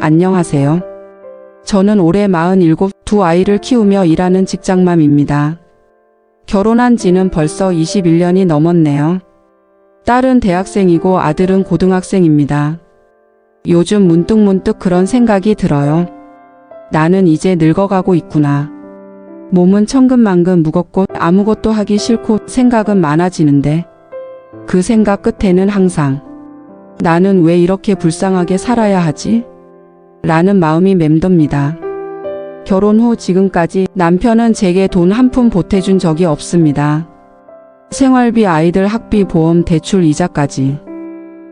안녕하세요. 저는 올해 47, 두 아이를 키우며 일하는 직장맘입니다. 결혼한 지는 벌써 21년이 넘었네요. 딸은 대학생이고 아들은 고등학생입니다. 요즘 문득 문득 그런 생각이 들어요. 나는 이제 늙어가고 있구나. 몸은 천근만근 무겁고 아무것도 하기 싫고 생각은 많아지는데 그 생각 끝에는 항상 나는 왜 이렇게 불쌍하게 살아야 하지? 라는 마음이 맴돕니다. 결혼 후 지금까지 남편은 제게 돈 한 푼 보태준 적이 없습니다. 생활비, 아이들 학비, 보험, 대출, 이자까지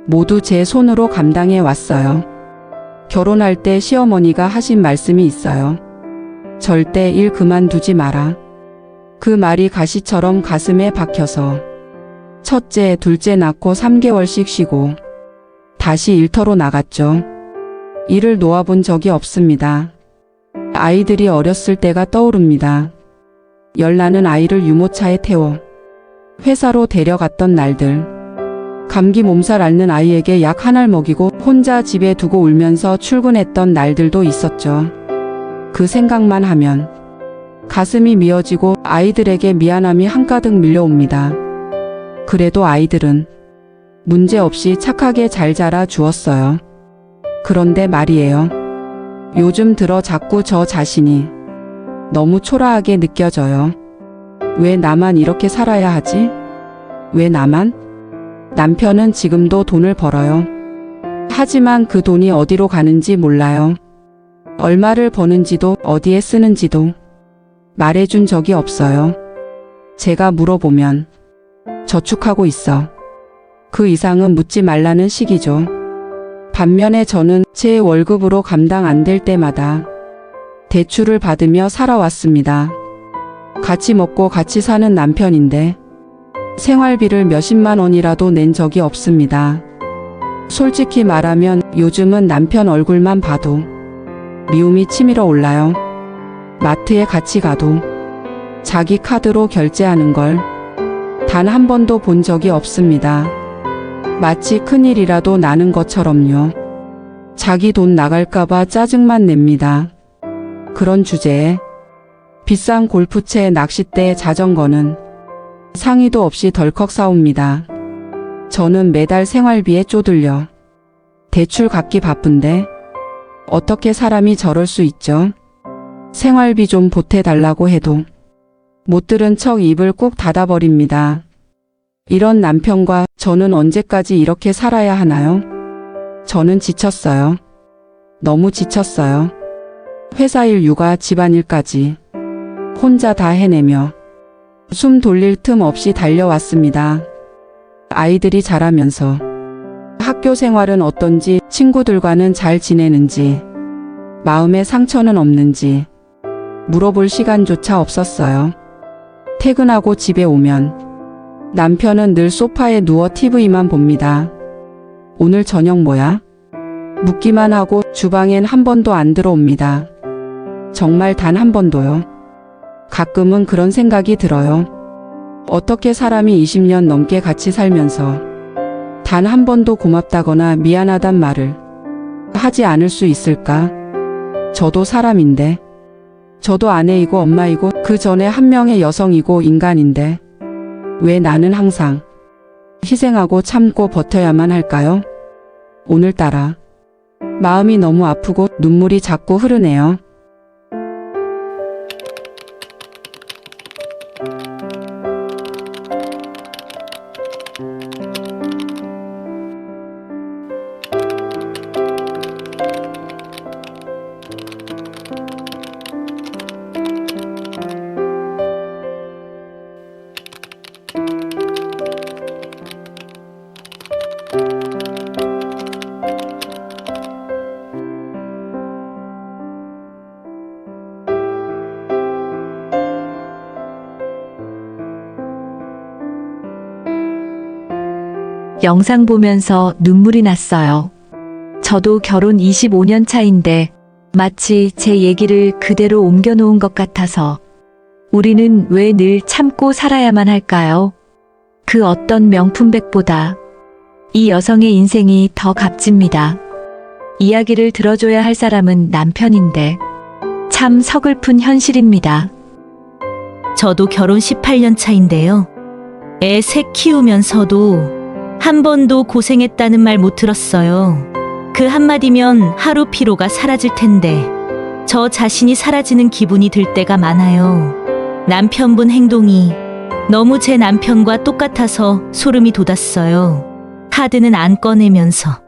모두 제 손으로 감당해 왔어요. 결혼할 때 시어머니가 하신 말씀이 있어요. 절대 일 그만두지 마라. 그 말이 가시처럼 가슴에 박혀서 첫째, 둘째 낳고 3개월씩 쉬고 다시 일터로 나갔죠. 일을 놓아본 적이 없습니다. 아이들이 어렸을 때가 떠오릅니다. 열나는 아이를 유모차에 태워 회사로 데려갔던 날들. 감기 몸살 앓는 아이에게 약 한 알 먹이고 혼자 집에 두고 울면서 출근했던 날들도 있었죠. 그 생각만 하면 가슴이 미어지고 아이들에게 미안함이 한가득 밀려옵니다. 그래도 아이들은 문제 없이 착하게 잘 자라 주었어요. 그런데 말이에요. 요즘 들어 자꾸 저 자신이 너무 초라하게 느껴져요. 왜 나만 이렇게 살아야 하지? 왜 나만? 남편은 지금도 돈을 벌어요. 하지만 그 돈이 어디로 가는지 몰라요. 얼마를 버는지도 어디에 쓰는지도 말해준 적이 없어요. 제가 물어보면 저축하고 있어. 그 이상은 묻지 말라는 식이죠. 반면에 저는 제 월급으로 감당 안 될 때마다 대출을 받으며 살아왔습니다. 같이 먹고 같이 사는 남편인데 생활비를 몇십만 원이라도 낸 적이 없습니다. 솔직히 말하면 요즘은 남편 얼굴만 봐도 미움이 치밀어 올라요. 마트에 같이 가도 자기 카드로 결제하는 걸 단 한 번도 본 적이 없습니다. 마치 큰일이라도 나는 것처럼요. 자기 돈 나갈까봐 짜증만 냅니다. 그런 주제에 비싼 골프채, 낚싯대, 자전거는 상의도 없이 덜컥 사옵니다. 저는 매달 생활비에 쪼들려 대출 갚기 바쁜데 어떻게 사람이 저럴 수 있죠? 생활비 좀 보태달라고 해도 못 들은 척 입을 꾹 닫아버립니다. 이런 남편과 저는 언제까지 이렇게 살아야 하나요? 저는 지쳤어요. 너무 지쳤어요. 회사 일, 육아, 집안일까지 혼자 다 해내며 숨 돌릴 틈 없이 달려왔습니다. 아이들이 자라면서 학교 생활은 어떤지, 친구들과는 잘 지내는지, 마음에 상처는 없는지 물어볼 시간조차 없었어요. 퇴근하고 집에 오면 남편은 늘 소파에 누워 TV만 봅니다. 오늘 저녁 뭐야? 묻기만 하고 주방엔 한 번도 안 들어옵니다. 정말 단 한 번도요. 가끔은 그런 생각이 들어요. 어떻게 사람이 20년 넘게 같이 살면서 단 한 번도 고맙다거나 미안하단 말을 하지 않을 수 있을까? 저도 사람인데, 저도 아내이고 엄마이고 그 전에 한 명의 여성이고 인간인데, 왜 나는 항상 희생하고 참고 버텨야만 할까요? 오늘따라 마음이 너무 아프고 눈물이 자꾸 흐르네요. 영상 보면서 눈물이 났어요. 저도 결혼 25년 차인데 마치 제 얘기를 그대로 옮겨놓은 것 같아서 우리는 왜 늘 참고 살아야만 할까요? 그 어떤 명품백보다 이 여성의 인생이 더 값집니다. 이야기를 들어줘야 할 사람은 남편인데 참 서글픈 현실입니다. 저도 결혼 18년 차인데요. 애 셋 키우면서도 한 번도 고생했다는 말 못 들었어요. 그 한마디면 하루 피로가 사라질 텐데 저 자신이 사라지는 기분이 들 때가 많아요. 남편분 행동이 너무 제 남편과 똑같아서 소름이 돋았어요. 카드는 안 꺼내면서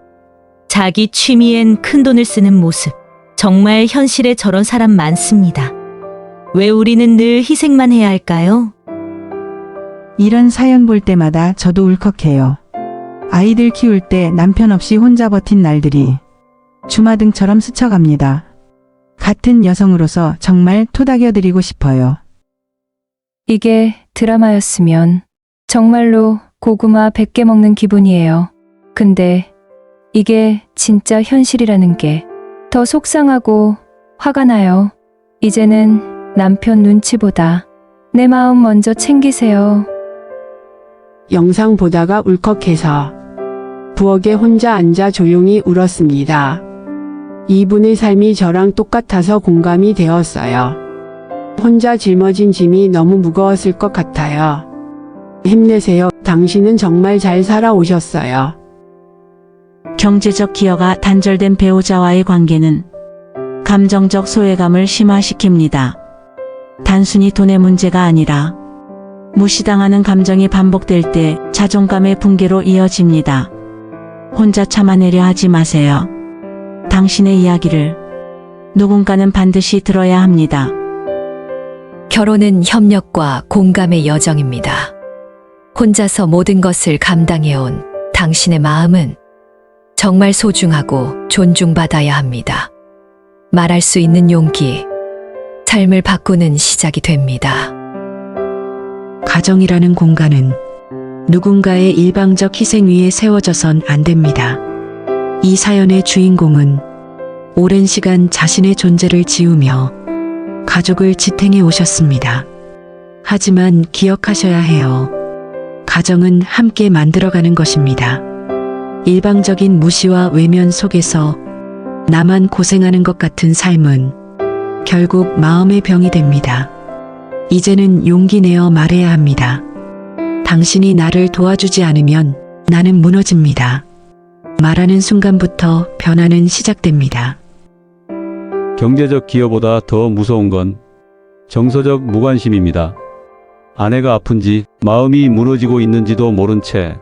자기 취미엔 큰 돈을 쓰는 모습. 정말 현실에 저런 사람 많습니다. 왜 우리는 늘 희생만 해야 할까요? 이런 사연 볼 때마다 저도 울컥해요. 아이들 키울 때 남편 없이 혼자 버틴 날들이 주마등처럼 스쳐갑니다. 같은 여성으로서 정말 토닥여드리고 싶어요. 이게 드라마였으면 정말로 고구마 100개 먹는 기분이에요. 근데 이게 진짜 현실이라는 게 더 속상하고 화가 나요. 이제는 남편 눈치보다 내 마음 먼저 챙기세요. 영상 보다가 울컥해서 부엌에 혼자 앉아 조용히 울었습니다. 이분의 삶이 저랑 똑같아서 공감이 되었어요. 혼자 짊어진 짐이 너무 무거웠을 것 같아요. 힘내세요. 당신은 정말 잘 살아오셨어요. 경제적 기여가 단절된 배우자와의 관계는 감정적 소외감을 심화시킵니다. 단순히 돈의 문제가 아니라 무시당하는 감정이 반복될 때 자존감의 붕괴로 이어집니다. 혼자 참아내려 하지 마세요. 당신의 이야기를 누군가는 반드시 들어야 합니다. 결혼은 협력과 공감의 여정입니다. 혼자서 모든 것을 감당해온 당신의 마음은 정말 소중하고 존중받아야 합니다. 말할 수 있는 용기, 삶을 바꾸는 시작이 됩니다. 가정이라는 공간은 누군가의 일방적 희생 위에 세워져선 안 됩니다. 이 사연의 주인공은 오랜 시간 자신의 존재를 지우며 가족을 지탱해 오셨습니다. 하지만 기억하셔야 해요. 가정은 함께 만들어가는 것입니다. 일방적인 무시와 외면 속에서 나만 고생하는 것 같은 삶은 결국 마음의 병이 됩니다. 이제는 용기 내어 말해야 합니다. 당신이 나를 도와주지 않으면 나는 무너집니다. 말하는 순간부터 변화는 시작됩니다. 경제적 기여보다 더 무서운 건 정서적 무관심입니다. 아내가 아픈지 마음이 무너지고 있는지도 모른 채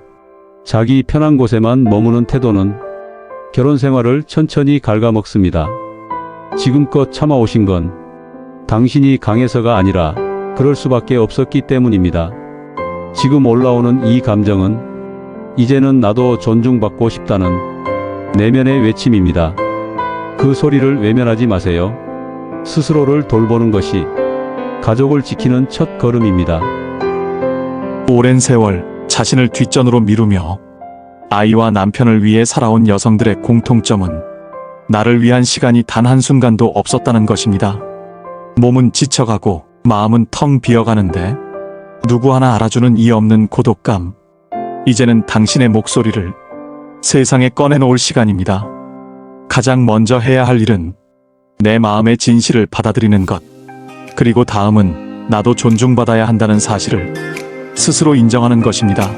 자기 편한 곳에만 머무는 태도는 결혼 생활을 천천히 갉아먹습니다. 지금껏 참아오신 건 당신이 강해서가 아니라 그럴 수밖에 없었기 때문입니다. 지금 올라오는 이 감정은 이제는 나도 존중받고 싶다는 내면의 외침입니다. 그 소리를 외면하지 마세요. 스스로를 돌보는 것이 가족을 지키는 첫 걸음입니다. 오랜 세월 자신을 뒷전으로 미루며 아이와 남편을 위해 살아온 여성들의 공통점은 나를 위한 시간이 단 한순간도 없었다는 것입니다. 몸은 지쳐가고 마음은 텅 비어가는데 누구 하나 알아주는 이 없는 고독감. 이제는 당신의 목소리를 세상에 꺼내놓을 시간입니다. 가장 먼저 해야 할 일은 내 마음의 진실을 받아들이는 것. 그리고 다음은 나도 존중받아야 한다는 사실을 스스로 인정하는 것입니다.